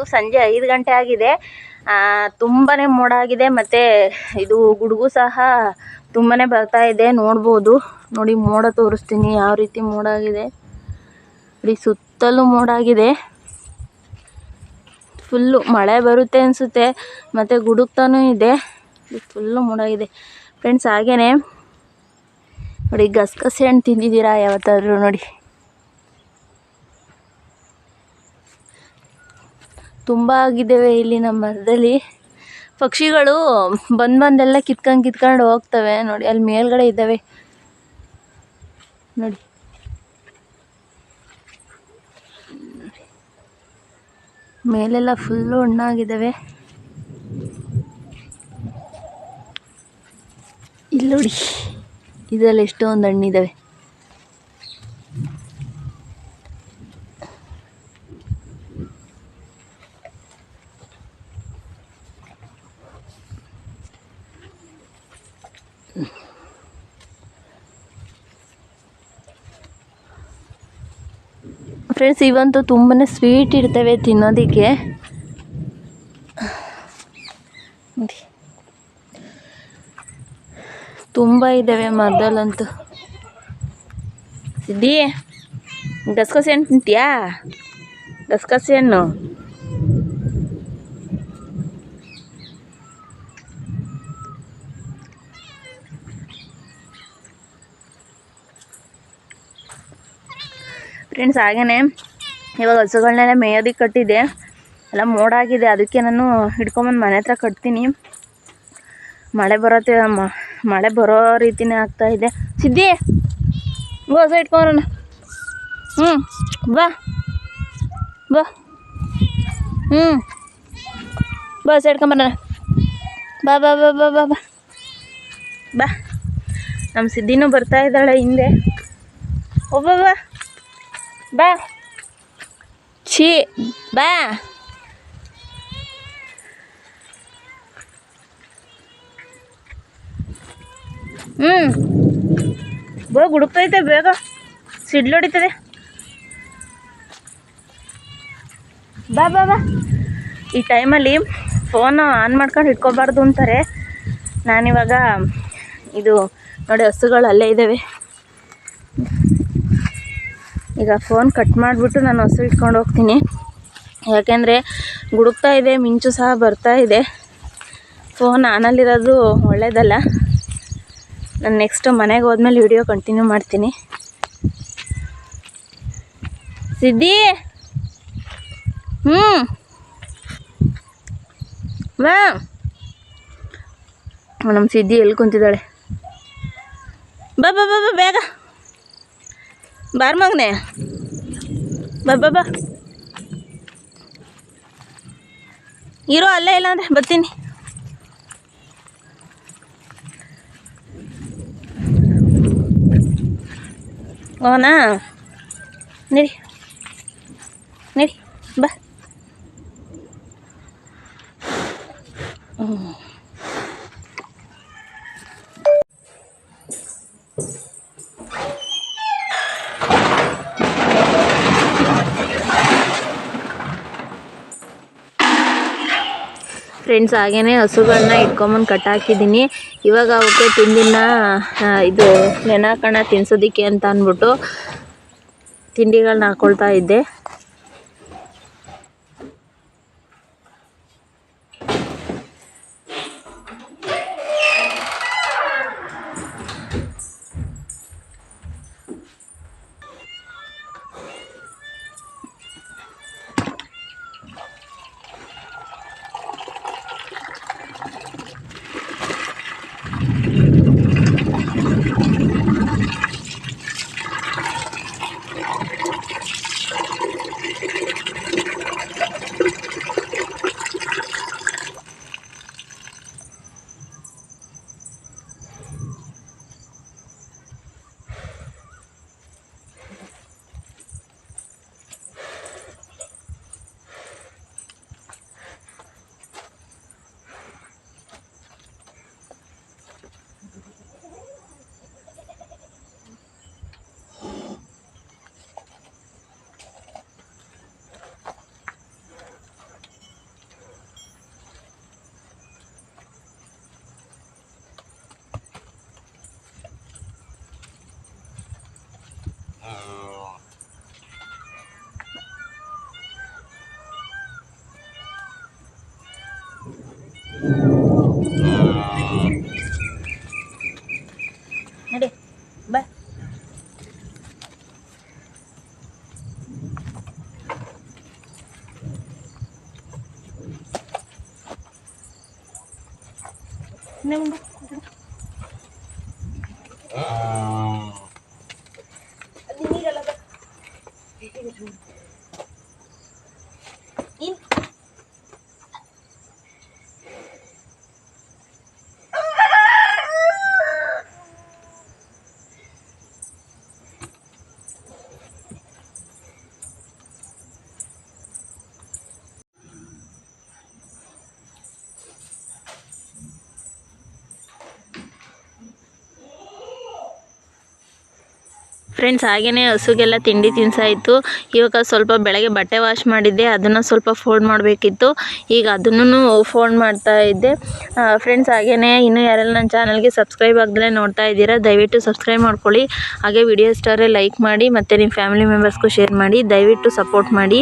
ಇವತ್ತು ಸಂಜೆ ಐದು ಗಂಟೆ ಆಗಿದೆ. ತುಂಬಾ ಮೋಡ ಆಗಿದೆ ಮತ್ತು ಇದು ಗುಡುಗು ಸಹ ತುಂಬಾ ಬರ್ತಾ ಇದೆ. ನೋಡ್ಬೋದು. ನೋಡಿ, ಮೋಡ ತೋರಿಸ್ತೀನಿ. ಯಾವ ರೀತಿ ಮೋಡ ಆಗಿದೆ. ನೋಡಿ ಸುತ್ತಲೂ ಮೋಡ ಆಗಿದೆ. ಫುಲ್ಲು ಮಳೆ ಬರುತ್ತೆ ಅನಿಸುತ್ತೆ. ಮತ್ತು ಗುಡುಗ್ತಾನೂ ಇದೆ. ಫುಲ್ಲು ಮೋಡ ಆಗಿದೆ. ಫ್ರೆಂಡ್ಸ್ ಹಾಗೇ ನೋಡಿ ಗಸಗಸೆ ಹಣ್ಣು ತಿಂದಿದ್ದೀರಾ ಯಾವತ್ತಾದರೂ ನೋಡಿ. ತುಂಬ ಆಗಿದ್ದಾವೆ ಇಲ್ಲಿ ನಮ್ಮ ಮರದಲ್ಲಿ. ಪಕ್ಷಿಗಳು ಬಂದು ಬಂದೆಲ್ಲ ಕಿತ್ಕೊಂಡು ಕಿತ್ಕೊಂಡು ಹೋಗ್ತವೆ. ನೋಡಿ, ಅಲ್ಲಿ ಮೇಲ್ಗಡೆ ಇದ್ದಾವೆ. ನೋಡಿ. ಮೇಲೆಲ್ಲ ಫುಲ್ಲು ಹಣ್ಣಾಗಿದ್ದಾವೆ. ಇಲ್ಲಿ ನೋಡಿ, ಇದರಲ್ಲಿ ಎಷ್ಟೊಂದು ಹಣ್ಣಿದ್ದಾವೆ ಫ್ರೆಂಡ್ಸ್ ಇವಂತೂ ತುಂಬಾ ಸ್ವೀಟ್ ಇರ್ತವೆ ತಿನ್ನೋದಕ್ಕೆ. ತುಂಬ ಇದ್ದಾವೆ ಮರದಲ್ಲಂತೂ. ಸಿದ್ದಿ ಗಸಗಸೆ ಹಣ್ಣು ತಿಂತೀಯಾ? ಗಸಗಸೆ ಹಣ್ಣು. ಫ್ರೆಂಡ್ಸ್ ಹಾಗೇ ಇವಾಗ ಹಸುಗಳನ್ನೆಲ್ಲ ಮೇಯೋದಕ್ಕೆ ಕಟ್ಟಿದೆ ಎಲ್ಲ ಮೋಡ ಆಗಿದೆ ಅದಕ್ಕೆ ನಾನು ಹಿಡ್ಕೊಂಬಂದು ಮನೆ ಹತ್ರ ಕಟ್ತೀನಿ. ಮಳೆ ಬರತ್ತೆ, ಮ- ಮಳೆ ಬರೋ ರೀತಿನೇ ಆಗ್ತಾ ಇದೆ. ಸಿದ್ದಿ ಹೊಸ ಇಟ್ಕೊಂಬರೋಣ ಹ್ಞೂ ಬಾ ಬಾ. ಹ್ಞೂ ಬಾ, ಹೊಸ ಇಟ್ಕೊಂಬರೋಣ ಬಾ ಬಾ ಬಾ ಬಾ ಬಾ ಬಾ. ಬಾ. ನಮ್ಮ ಸಿದ್ದಿನೂ ಬರ್ತಾ ಇದ್ದಾಳೆ ಹಿಂದೆ. ಒಬ್ಬ, ಬಾ. ಬಾ. ಛೀ, ಬಾ. ಹ್ಞೂ ಬೋ, ಗುಡುಕ್ತೈತೆ ಬೇಗ. ಸಿಡ್ಲು ಹೊಡಿತದೆ. ಬಾ ಬಾ ಬಾ. ಈ ಟೈಮಲ್ಲಿ ಫೋನ್ ಆನ್ ಮಾಡ್ಕೊಂಡು ಇಟ್ಕೋಬಾರ್ದು ಅಂತಾರೆ. ನಾನಿವಾಗ, ಇದು, ನೋಡಿ ಹಸುಗಳು ಅಲ್ಲೇ ಇದ್ದಾವೆ. ಈಗ ಫೋನ್ ಕಟ್ ಮಾಡಿಬಿಟ್ಟು ನಾನು ಹೊಸ ಇಟ್ಕೊಂಡು ಹೋಗ್ತೀನಿ. ಯಾಕೆಂದರೆ ಗುಡುಕ್ತಾ ಇದೆ, ಮಿಂಚು ಸಹ ಬರ್ತಾ ಇದೆ. ಫೋನ್ ಆನಲ್ಲಿರೋದು ಒಳ್ಳೆಯದಲ್ಲ ನಾನು ನೆಕ್ಸ್ಟ್ ಮನೆಗೆ ಹೋದ್ಮೇಲೆ ವಿಡಿಯೋ ಕಂಟಿನ್ಯೂ ಮಾಡ್ತೀನಿ. ಸಿದ್ದಿ ಹ್ಞೂ ಬಾ. ನಮ್ಮ ಸಿದ್ದಿ ಎಲ್ಲಿ ಕುಂತಿದ್ದಾಳೆ? ಬಾ ಬಾ ಬಾ, ಬೇಗ. ಬಾರ್ ಮಗನೆ. ಬಾ ಇರೋ ಅಲ್ಲೇ ಇಲ್ಲ ಅಂದರೆ ಬರ್ತೀನಿ. ಓನಾ? ನಡಿ. ನಡಿ ಬಾ. ಹ್ಮ್. ಫ್ರೆಂಡ್ಸ್ ಹಾಗೇ ಹಸುಗಳನ್ನ ಇಟ್ಕೊಂಬಂದು ಕಟ್ಟಾಕಿದ್ದೀನಿ ಇವಾಗ ಅವಕ್ಕೆ ತಿಂಡಿನ ಇದು ನೆನಕಣ ತಿನ್ಸೋದಕ್ಕೆ ಅಂತ ಅಂದ್ಬಿಟ್ಟು ತಿಂಡಿಗಳನ್ನ ಹಾಕ್ಕೊಳ್ತಾ ಇದ್ದೆ. Nang um, ಫ್ರೆಂಡ್ಸ್ ಹಾಗೆಯೇ ಹಸುಗೆಲ್ಲ ತಿಂಡಿ ತಿನ್ಸಾಯಿತು. ಇವಾಗ ಸ್ವಲ್ಪ ಬೆಳಗ್ಗೆ ಬಟ್ಟೆ ವಾಶ್ ಮಾಡಿದ್ದೆ, ಅದನ್ನು ಸ್ವಲ್ಪ ಫೋಲ್ಡ್ ಮಾಡಬೇಕಿತ್ತು. ಈಗ ಅದನ್ನು ಫೋಲ್ಡ್ ಮಾಡ್ತಾ ಇದ್ದೆ. ಫ್ರೆಂಡ್ಸ್ ಹಾಗೆಯೇ ಇನ್ನೂ ಯಾರೆಲ್ಲ ನನ್ನ ಚಾನಲ್ಗೆ ಸಬ್ಸ್ಕ್ರೈಬ್ ಆಗದೆ ನೋಡ್ತಾ ಇದ್ದೀರಾ, ದಯವಿಟ್ಟು ಸಬ್ಸ್ಕ್ರೈಬ್ ಮಾಡ್ಕೊಳ್ಳಿ. ಹಾಗೆ ವಿಡಿಯೋ ಸ್ಟಾರೇ ಲೈಕ್ ಮಾಡಿ, ಮತ್ತು ನಿಮ್ಮ ಫ್ಯಾಮಿಲಿ ಮೆಂಬರ್ಸ್ಗೂ ಶೇರ್ ಮಾಡಿ, ದಯವಿಟ್ಟು ಸಪೋರ್ಟ್ ಮಾಡಿ.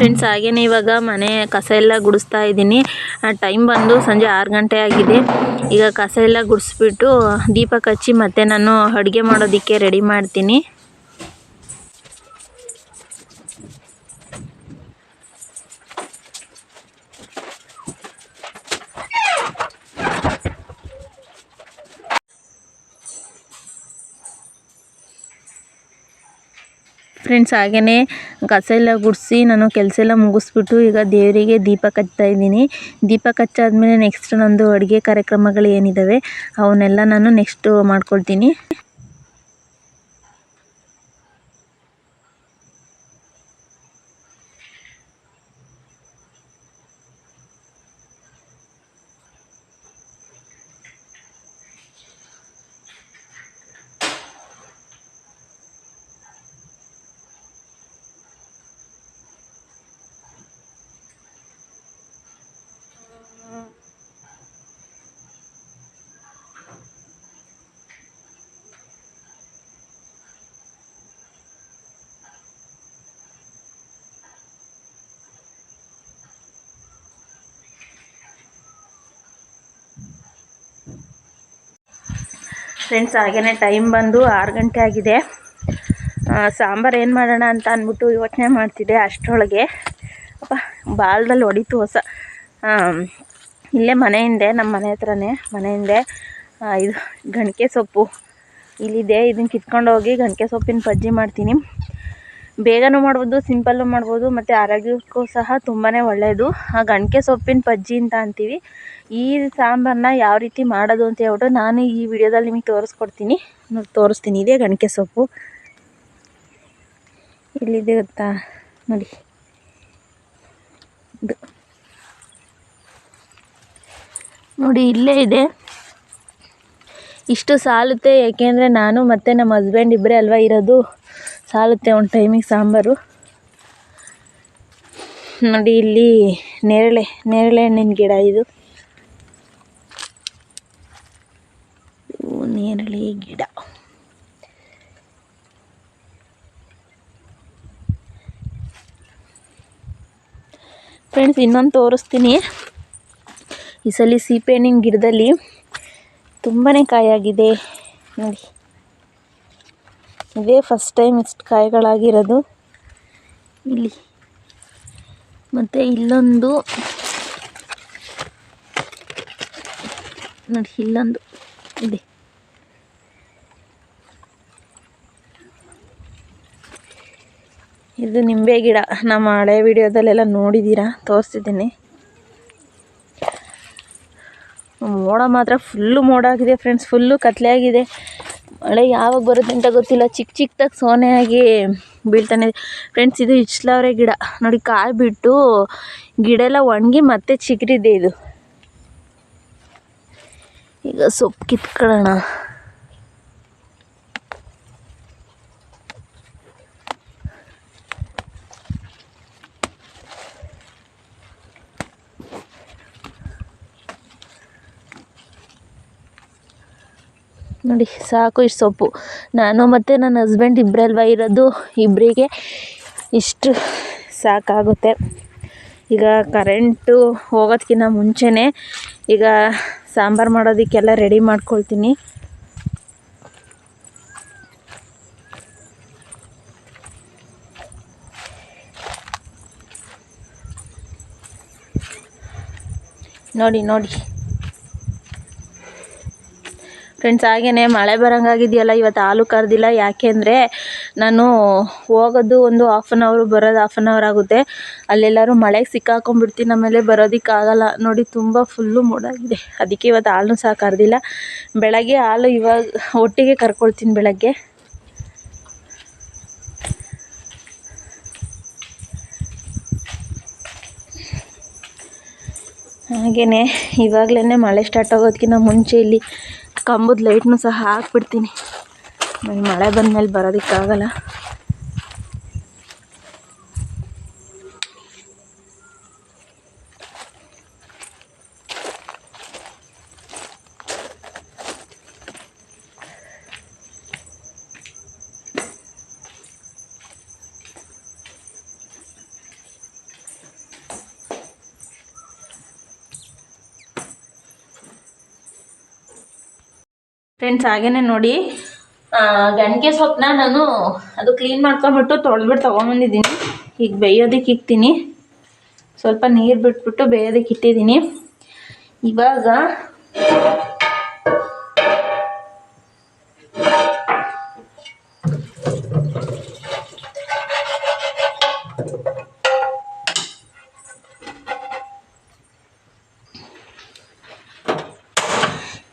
ಫ್ರೆಂಡ್ಸ್ ಹಾಗೆಯೇ ಇವಾಗ ಮನೆ ಕಸ ಎಲ್ಲ ಗುಡಿಸ್ತಾ ಇದ್ದೀನಿ ಟೈಮ್ ಬಂದು ಸಂಜೆ ಆರು ಗಂಟೆ ಆಗಿದೆ. ಈಗ ಕಸ ಎಲ್ಲ ಗುಡಿಸ್ಬಿಟ್ಟು ದೀಪ ಹಚ್ಚಿ ಮತ್ತೆ ನಾನು ಅಡುಗೆ ಮಾಡೋದಕ್ಕೆ ರೆಡಿ ಮಾಡ್ತೀನಿ. ಫ್ರೆಂಡ್ಸ್ ಹಾಗೆಯೇ ಕಸ ಎಲ್ಲ ಗುಡಿಸಿ ನಾನು ಕೆಲಸ ಎಲ್ಲ ಮುಗಿಸ್ಬಿಟ್ಟು ಈಗ ದೇವರಿಗೆ ದೀಪ ಕಟ್ತಾ ಇದ್ದೀನಿ. ದೀಪ ಕಚ್ಚಾದ್ಮೇಲೆ ನೆಕ್ಸ್ಟ್ ನಂದು ಅಡುಗೆ ಕಾರ್ಯಕ್ರಮಗಳು ಏನಿದ್ದಾವೆ ಅವನ್ನೆಲ್ಲ ನಾನು ನೆಕ್ಸ್ಟು ಮಾಡ್ಕೊಳ್ತೀನಿ. ಫ್ರೆಂಡ್ಸ್ ಹಾಗೆಯೇ ಟೈಮ್ ಬಂದು ಆರು ಗಂಟೆ ಆಗಿದೆ. ಸಾಂಬಾರು ಏನು ಮಾಡೋಣ ಅಂತ ಅಂದ್ಬಿಟ್ಟು ಯೋಚನೆ ಮಾಡ್ತಿದ್ದೆ ಅಷ್ಟರೊಳಗೆ. ಅಪ್ಪ, ಬಾಲ್ದಲ್ಲಿ ಹೊಡಿತು ಹೊಸ. ಇಲ್ಲೇ ಮನೆ ಹಿಂದೆ ನಮ್ಮ ಮನೆ ಹತ್ರನೇ ಮನೆ ಹಿಂದೆ. ಇದು ಗಣಿಕೆ ಸೊಪ್ಪು. ಇಲ್ಲಿದೆ ಇದನ್ನು ಕಿತ್ಕೊಂಡು ಹೋಗಿ ಗಣಿಕೆ ಸೊಪ್ಪಿನ ಬಜ್ಜಿ ಮಾಡ್ತೀನಿ. ಬೇಗನೂ ಮಾಡ್ಬೋದು, ಸಿಂಪಲ್ಲು ಮಾಡ್ಬೋದು, ಮತ್ತು ಆರೋಗ್ಯಕ್ಕೂ ಸಹ ತುಂಬಾ ಒಳ್ಳೆಯದು ಆ ಗಣಿಕೆ ಸೊಪ್ಪಿನ ಬಜ್ಜಿ ಅಂತ ಅಂತೀವಿ. ಈ ಸಾಂಬಾರನ್ನ ಯಾವ ರೀತಿ ಮಾಡೋದು ಅಂತ ಹೇಳ್ಬಿಟ್ಟು ನಾನು ಈ ವಿಡಿಯೋದಲ್ಲಿ ನಿಮಗೆ ತೋರಿಸ್ಕೊಡ್ತೀನಿ. ನೋಡಿ, ತೋರಿಸ್ತೀನಿ. ಇದೇ ಗಣಿಕೆ ಸೊಪ್ಪು. ಇಲ್ಲಿದೆ ಗೊತ್ತಾ? ನೋಡಿ. ನೋಡಿ, ಇಲ್ಲೇ ಇದೆ. ಇಷ್ಟು ಸಾಲುತ್ತೆ ಏಕೆಂದರೆ ನಾನು ಮತ್ತು ನಮ್ಮ ಹಸ್ಬೆಂಡ್ ಇಬ್ಬರೇ ಅಲ್ವಾ ಇರೋದು. ಸಾಲುತ್ತೆ ಒಂದು ಟೈಮಿಗೆ ಸಾಂಬಾರು. ನೋಡಿ, ಇಲ್ಲಿ ನೇರಳೆ ನೇರಳೆ ಹಣ್ಣಿನ ಗಿಡ ಇದು. ಇವು ನೇರಳೆ ಗಿಡ. ಫ್ರೆಂಡ್ಸ್ ಇನ್ನೊಂದು ತೋರಿಸ್ತೀನಿ. ಈ ಸಲ ಸೀಬೆಹಣ್ಣಿನ ಗಿಡದಲ್ಲಿ ತುಂಬಾ ಕಾಯಾಗಿದೆ. ನೋಡಿ. ಇದೇ ಫಸ್ಟ್ ಟೈಮ್ ಇಷ್ಟು ಕಾಯಿಗಳಾಗಿರೋದು. ಇಲ್ಲಿ. ಮತ್ತು ಇಲ್ಲೊಂದು. ನೋಡಿ, ಇಲ್ಲೊಂದು. ಇದೆ. ಇದು ನಿಂಬೆ ಗಿಡ. ನಮ್ಮ ಹಳೆ ವಿಡಿಯೋದಲ್ಲೆಲ್ಲ ನೋಡಿದ್ದೀರಾ? ತೋರಿಸಿದ್ದೀನಿ. ಮೋಡ ಮಾತ್ರ ಫುಲ್ಲು ಮೋಡ ಆಗಿದೆ ಫ್ರೆಂಡ್ಸ್ ಫುಲ್ಲು ಕತ್ಲೆ ಆಗಿದೆ. ಮಳೆ ಯಾವಾಗ ಬರುತ್ತೆ ಅಂತ ಗೊತ್ತಿಲ್ಲ. ಚಿಕ್ಕ ಚಿಕ್ಕದಾಗಿ ಸೋನೆ ಆಗಿ ಬೀಳ್ತಾನೆ ಫ್ರೆಂಡ್ಸ್ ಇದು ಇಚ್ಲಾವ್ರೆ ಗಿಡ. ನೋಡಿ ಕಾಯಿ ಬಿಟ್ಟು ಗಿಡ ಎಲ್ಲ ಒಣಗಿ ಮತ್ತೆ ಚಿಗುರಿದೆ ಇದು. ಈಗ ಸೊಪ್ಪು ಕಿತ್ಕೊಳ್ಳೋಣ. ನೋಡಿ, ಸಾಕು ಇಷ್ಟು ಸೊಪ್ಪು. ನಾನು ಮತ್ತು ನನ್ನ ಹಸ್ಬೆಂಡ್ ಇಬ್ಬರಲ್ವ ಇರೋದು? ಇಬ್ಬರಿಗೆ ಇಷ್ಟು ಸಾಕಾಗುತ್ತೆ. ಈಗ ಕರೆಂಟು ಹೋಗೋದಕ್ಕಿಂತ ಮುಂಚೆನೇ ಈಗ ಸಾಂಬಾರು ಮಾಡೋದಕ್ಕೆಲ್ಲ ರೆಡಿ ಮಾಡ್ಕೊಳ್ತೀನಿ. ನೋಡಿ ನೋಡಿ. ಫ್ರೆಂಡ್ಸ್ ಹಾಗೆಯೇ ಮಳೆ ಬರೋಂಗಾಗಿದೆಯಲ್ಲ, ಇವತ್ತು ಹಾಲು ಕರೆದಿಲ್ಲ. ಯಾಕೆಂದರೆ ನಾನು ಹೋಗೋದು ಒಂದು ಹಾಫ್ ಆನ್ ಅವರು ಬರೋದು ಹಾಫ್ ಆನ್ ಅವರ್ ಆಗುತ್ತೆ. ಅಲ್ಲೆಲ್ಲರೂ ಮಳೆಗೆ ಸಿಕ್ಕಾಕೊಂಡ್ಬಿಡ್ತೀನಿ ಆಮೇಲೆ ಬರೋದಕ್ಕಾಗಲ್ಲ. ನೋಡಿ, ತುಂಬ ಫುಲ್ಲು ಮೂಡಾಗಿದೆ. ಅದಕ್ಕೆ ಇವತ್ತು ಹಾಲು ಸಹ ಕರೆದಿಲ್ಲ. ಬೆಳಗ್ಗೆ ಹಾಲು ಇವಾಗ ಒಟ್ಟಿಗೆ ಕರ್ಕೊಳ್ತೀನಿ ಬೆಳಗ್ಗೆ. ಹಾಗೆಯೇ ಇವಾಗಲೇ ಮಳೆ ಸ್ಟಾರ್ಟ್ ಆಗೋದಕ್ಕಿಂತ ಮುಂಚೆ ಇಲ್ಲಿ ಕಂಬದ ಲೈಟ್ನು ಸಹ ಹಾಕ್ಬಿಡ್ತೀನಿ. ಮಳೆ ಬಂದಮೇಲೆ ಬರೋದಕ್ಕಾಗಲ್ಲ. ಫ್ರೆಂಡ್ಸ್ ಹಾಗೇನೆ ನೋಡಿ. ಗಂಡಿಗೆ ಸೊಪ್ಪನ್ನ ನಾನು ಅದು ಕ್ಲೀನ್ ಮಾಡ್ಕೊಂಬಿಟ್ಟು ತೊಳೆದ್ಬಿಟ್ಟು ತೊಗೊಂಬಂದಿದ್ದೀನಿ ಈಗ ಬೇಯೋದಕ್ಕೆ ಇಕ್ತೀನಿ. ಸ್ವಲ್ಪ ನೀರು ಬಿಟ್ಬಿಟ್ಟು ಬೇಯೋದಕ್ಕೆ ಇಟ್ಟಿದ್ದೀನಿ. ಇವಾಗ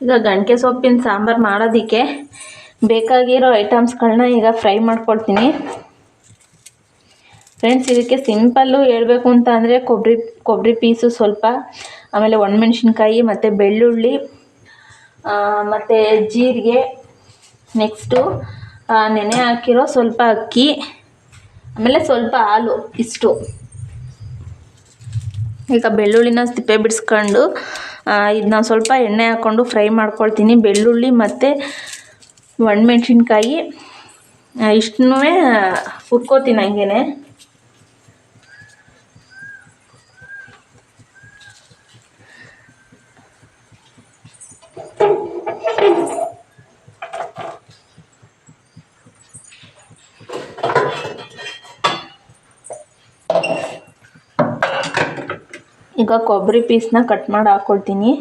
ಈಗ ಗಂಟೆ ಸೊಪ್ಪಿನ ಸಾಂಬಾರು ಮಾಡೋದಕ್ಕೆ ಬೇಕಾಗಿರೋ ಐಟಮ್ಸ್ಗಳನ್ನ ಈಗ ಫ್ರೈ ಮಾಡ್ಕೊಳ್ತೀನಿ ಫ್ರೆಂಡ್ಸ್ ಇದಕ್ಕೆ ಸಿಂಪಲ್ಲು ಹೇಳಬೇಕು ಅಂತ ಅಂದರೆ ಕೊಬ್ಬರಿ ಕೊಬ್ಬರಿ ಪೀಸು ಸ್ವಲ್ಪ, ಆಮೇಲೆ ಒಣಮೆಣ್ಸಿನ್ಕಾಯಿ ಮತ್ತು ಬೆಳ್ಳುಳ್ಳಿ ಮತ್ತು ಜೀರಿಗೆ ನೆಕ್ಸ್ಟು ನೆನೆ ಹಾಕಿರೋ ಸ್ವಲ್ಪ ಅಕ್ಕಿ, ಆಮೇಲೆ ಸ್ವಲ್ಪ ಹಾಲು ಇಷ್ಟು. ಈಗ ಬೆಳ್ಳುಳ್ಳಿನ ಸಿಪ್ಪೆ ಬಿಡಿಸ್ಕೊಂಡು ಇದನ್ನ ಸ್ವಲ್ಪ ಎಣ್ಣೆ ಹಾಕ್ಕೊಂಡು ಫ್ರೈ ಮಾಡ್ಕೊಳ್ತೀನಿ. ಬೆಳ್ಳುಳ್ಳಿ ಮತ್ತು ಒಣಮೆಣ್ಸಿನ್ಕಾಯಿ. ಇಷ್ಟನ್ನೂ ಹುರ್ಕೋತೀನಿ ಹಂಗೇ ಈಗ ಕೊಬ್ಬರಿ ಪೀಸ್ನ ಕಟ್ ಮಾಡಿ ಹಾಕ್ಕೊಳ್ತೀನಿ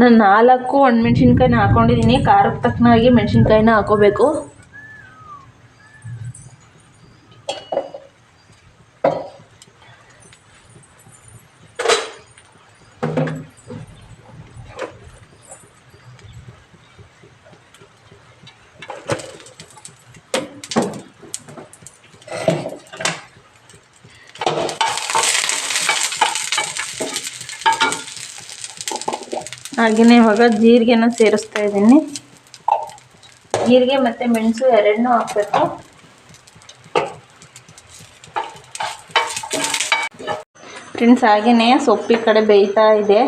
ನಾನು ನಾಲ್ಕು ಒಣಮೆಣ್ಸಿನ್ಕಾಯಿನ ಹಾಕೊಂಡಿದ್ದೀನಿ ಖಾರಕ್ಕೆ ತಕ್ಕನಾಗಿ ಮೆಣಸಿನ್ಕಾಯಿನ ಹಾಕೋಬೇಕು. ಹಾಗೆಯೇ ಇವಾಗ ಜೀರಿಗೆನ ಸೇರಿಸ್ತಾ ಇದ್ದೀನಿ. ಜೀರಿಗೆ ಮತ್ತು ಮೆಣಸು ಎರಡನ್ನೂ ಹಾಕಬೇಕು. ಫ್ರೆಂಡ್ಸ್ ಹಾಗೆಯೇ ಸೊಪ್ಪಿ ಕಡೆ ಬೇಯ್ತಾ ಇದೆ.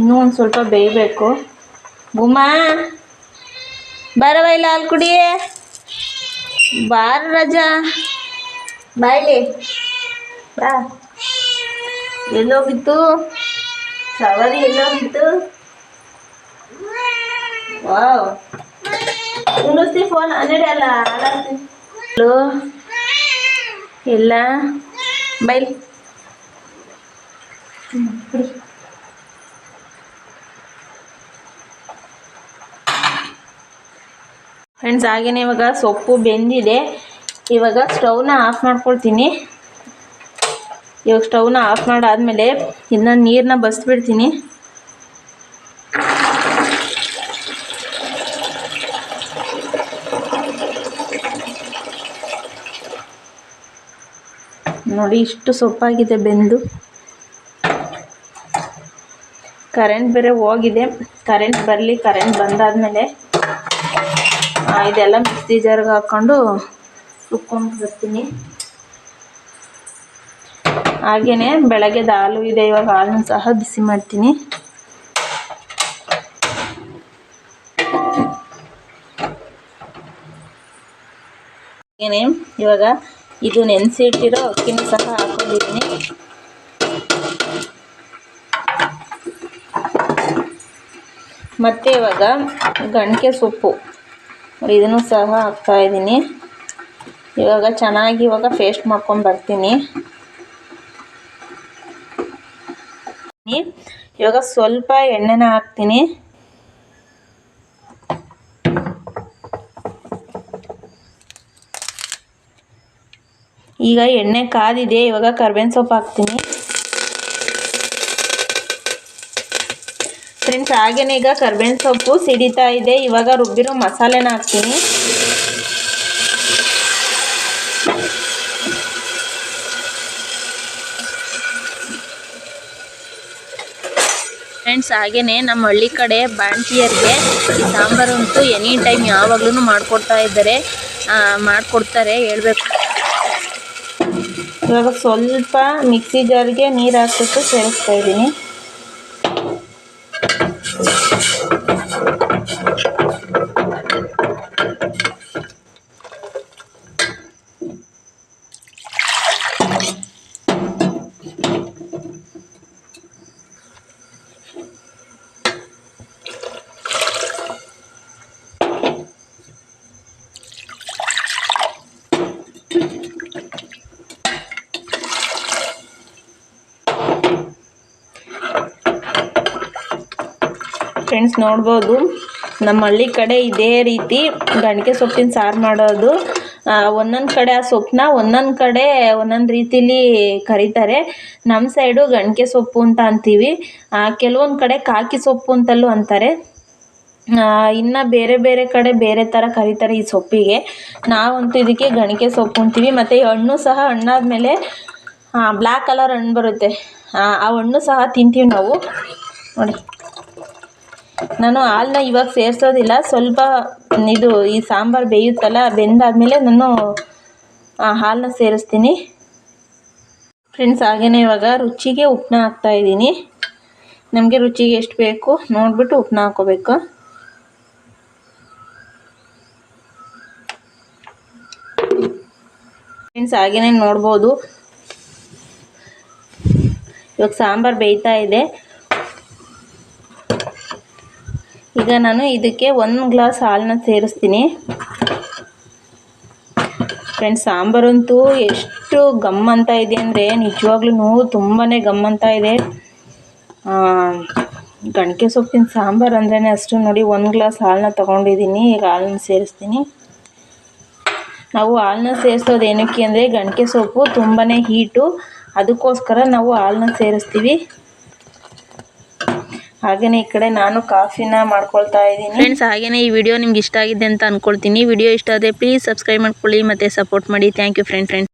ಇನ್ನೂ ಒಂದು ಸ್ವಲ್ಪ ಬೇಯಬೇಕು. ಗುಮ್ಮ ಬರವ ಇಲ್ಲ ಹಾಲು ಕುಡಿಯೇ? ಬಾರ ರಜಾ. ಬಾಯ್ಲಿ ಬಾ. ಎಲ್ಲೋಗಿತ್ತು ಸವಾರಿ ಎಲ್ಲೋಗಿತ್ತು ವಾವ್. ಕುಂಡಿಸ್ತಿ ಫೋನ್ ಅಲ್ಲ ಹಲೋ. ಇಲ್ಲ. ಬೈಲ್ ಫ್ರೆಂಡ್ಸ್ ಹಾಗೇನೆ ಇವಾಗ ಸೊಪ್ಪು ಬೆಂದಿದೆ. ಇವಾಗ ಸ್ಟವ್ನ ಆಫ್ ಮಾಡ್ಕೊಳ್ತೀನಿ. ಇವಾಗ ಸ್ಟವ್ನ ಆಫ್ ಮಾಡಾದಮೇಲೆ ಇನ್ನು ನೀರನ್ನ ಬಸ್ಬಿಡ್ತೀನಿ. ನೋಡಿ, ಇಷ್ಟು ಸೊಪ್ಪಾಗಿದೆ ಬೆಂದು. ಕರೆಂಟ್ ಬೇರೆ ಹೋಗಿದೆ. ಕರೆಂಟ್ ಬರಲಿ, ಕರೆಂಟ್ ಬಂದಾದಮೇಲೆ ಇದೆಲ್ಲ ಮಿಕ್ಸಿ ಜಾರ್ಗೆ ಹಾಕ್ಕೊಂಡು ರುಬ್ಕೊಂಡು ಬರ್ತೀನಿ ಹಾಗೆಯೇ ಬೆಳಗ್ಗೆ ಹಾಲು ಇದೆ, ಇವಾಗ ಹಾಲನ್ನು ಸಹ ಬಿಸಿ ಮಾಡ್ತೀನಿ. ಹಾಗೆಯೇ ಇವಾಗ ಇದು ನೆನೆಸಿ ಇಟ್ಟಿರೋ ಅಕ್ಕಿನೂ ಸಹ ಹಾಕೊಂಡಿದ್ದೀನಿ. ಮತ್ತು ಇವಾಗ ಗಣಿಕೆ ಸೊಪ್ಪು. ಇದನ್ನು ಸಹ ಹಾಕ್ತಾಯಿದ್ದೀನಿ ಇವಾಗ ಚೆನ್ನಾಗಿ ಇವಾಗ ಪೇಸ್ಟ್ ಮಾಡ್ಕೊಂಡು ಬರ್ತೀನಿ. ಇವಾಗ ಸ್ವಲ್ಪ ಎಣ್ಣೆನ ಹಾಕ್ತೀನಿ. ಈಗ ಎಣ್ಣೆ ಕಾದಿದೆ, ಇವಾಗ ಕರ್ಬೇವಿನ ಸೊಪ್ಪು ಹಾಕ್ತೀನಿ. ಫ್ರೆಂಡ್ಸ್ ಹಾಗೇನೆ ಈಗ ಕರ್ಬೇವಿನ ಸೊಪ್ಪು ಸಿಡಿತಾ ಇದೆ. ಇವಾಗ ರುಬ್ಬಿರೋ ಮಸಾಲೆನ ಹಾಕ್ತೀನಿ. ಫ್ರೆಂಡ್ಸ್ ಹಾಗೆಯೇ ನಮ್ಮ ಹಳ್ಳಿ ಕಡೆ ಬಾಣ್ತಿಯರಿಗೆ ಈ ಸಾಂಬಾರು ಅಂತೂ ಎನಿ ಟೈಮ್ ಯಾವಾಗ್ಲೂ ಮಾಡಿಕೊಡ್ತಾ ಇದ್ದಾರೆ. ಮಾಡಿಕೊಡ್ತಾರೆ ಹೇಳ್ಬೇಕು. ಇವಾಗ ಸ್ವಲ್ಪ ಮಿಕ್ಸಿ ಜಾರಿಗೆ ನೀರು ಹಾಕ್ಬಿಟ್ಟು ಸೇರಿಸ್ತಾ ಇದ್ದೀನಿ. ಫ್ರೆಂಡ್ಸ್ ನೋಡ್ಬೋದು. ನಮ್ಮ ಹಳ್ಳಿ ಕಡೆ ಇದೇ ರೀತಿ ಗಣಿಕೆ ಸೊಪ್ಪಿನ ಸಾರು ಮಾಡೋದು. ಒಂದೊಂದು ಕಡೆ ಆ ಸೊಪ್ಪನ್ನ ಒಂದೊಂದು ಕಡೆ ಒಂದೊಂದು ರೀತಿಲಿ ಕರೀತಾರೆ. ನಮ್ಮ ಸೈಡು ಗಣಿಕೆ ಸೊಪ್ಪು ಅಂತ ಅಂತೀವಿ. ಕೆಲವೊಂದು ಕಡೆ ಕಾಕಿ ಸೊಪ್ಪು ಅಂತಲೂ ಅಂತಾರೆ. ಇನ್ನು ಬೇರೆ ಬೇರೆ ಕಡೆ ಬೇರೆ ಥರ ಕರೀತಾರೆ ಈ ಸೊಪ್ಪಿಗೆ. ನಾವಂತೂ ಇದಕ್ಕೆ ಗಣಿಕೆ ಸೊಪ್ಪು ಅಂತೀವಿ. ಮತ್ತು ಈ ಹಣ್ಣು ಸಹ ಹಣ್ಣಾದ್ಮೇಲೆ ಬ್ಲ್ಯಾಕ್ ಕಲರ್ ಹಣ್ಣು ಬರುತ್ತೆ. ಆ ಹಣ್ಣು ಸಹ ತಿಂತೀವಿ ನಾವು. ನೋಡಿ. ನಾನು ಹಾಲನ್ನ ಇವಾಗ ಸೇರಿಸೋದಿಲ್ಲ. ಸ್ವಲ್ಪ ಇದು ಈ ಸಾಂಬಾರು ಬೇಯುತ್ತಲ್ಲ, ಬೆಂದಾದಮೇಲೆ ನಾನು ಹಾಲನ್ನ ಸೇರಿಸ್ತೀನಿ. ಫ್ರೆಂಡ್ಸ್ ಹಾಗೆಯೇ ಇವಾಗ ರುಚಿಗೆ ಉಪ್ಪನ್ನ ಹಾಕ್ತಾಯಿದ್ದೀನಿ ನಮಗೆ ರುಚಿಗೆ ಎಷ್ಟು ಬೇಕು ನೋಡಿಬಿಟ್ಟು ಉಪ್ಪನ್ನ ಹಾಕೋಬೇಕು. ಫ್ರೆಂಡ್ಸ್ ಹಾಗೆಯೇ ನೋಡ್ಬೋದು. ಇವಾಗ ಸಾಂಬಾರು ಬೇಯ್ತಾ ಇದೆ. ಈಗ ನಾನು ಇದಕ್ಕೆ ಒಂದು ಗ್ಲಾಸ್ ಹಾಲನ್ನ ಸೇರಿಸ್ತೀನಿ. ಫ್ರೆಂಡ್ಸ್ ಸಾಂಬಾರಂತೂ ಎಷ್ಟು ಗಮ್ ಅಂತ ಇದೆ ಅಂದರೆ ನಿಜವಾಗ್ಲೂ ತುಂಬಾ ಗಮ್ ಅಂತ ಇದೆ. ಗಣಕೆ ಸೊಪ್ಪಿನ ಸಾಂಬಾರು ಅಂದ್ರೇ ಅಷ್ಟು ನೋಡಿ ಒಂದು ಗ್ಲಾಸ್ ಹಾಲನ್ನ ತೊಗೊಂಡಿದ್ದೀನಿ. ಈಗ ಹಾಲನ್ನ ಸೇರಿಸ್ತೀನಿ. ನಾವು ಹಾಲನ್ನ ಸೇರಿಸೋದು ಏನಕ್ಕೆ ಅಂದರೆ ಗಣಕೆ ಸೊಪ್ಪು ತುಂಬಾ ಹೀಟು. ಅದಕ್ಕೋಸ್ಕರ ನಾವು ಹಾಲನ್ನ ಸೇರಿಸ್ತೀವಿ. ಹಾಗೆಯೇ ಈ ಕಡೆ ನಾನು ಕಾಫಿನ ಮಾಡ್ಕೊಳ್ತಾ ಇದ್ದೀನಿ. ಫ್ರೆಂಡ್ಸ್ ಹಾಗೆಯೇ ಈ ವಿಡಿಯೋ ನಿಮ್ಗೆ ಇಷ್ಟ ಆಗಿದೆ ಅಂತ ಅಂದ್ಕೊಳ್ತೀನಿ ವಿಡಿಯೋ ಇಷ್ಟ ಆದರೆ ಪ್ಲೀಸ್ ಸಬ್ಸ್ಕ್ರೈಬ್ ಮಾಡ್ಕೊಳ್ಳಿ ಮತ್ತು ಸಪೋರ್ಟ್ ಮಾಡಿ. Thank you friend friends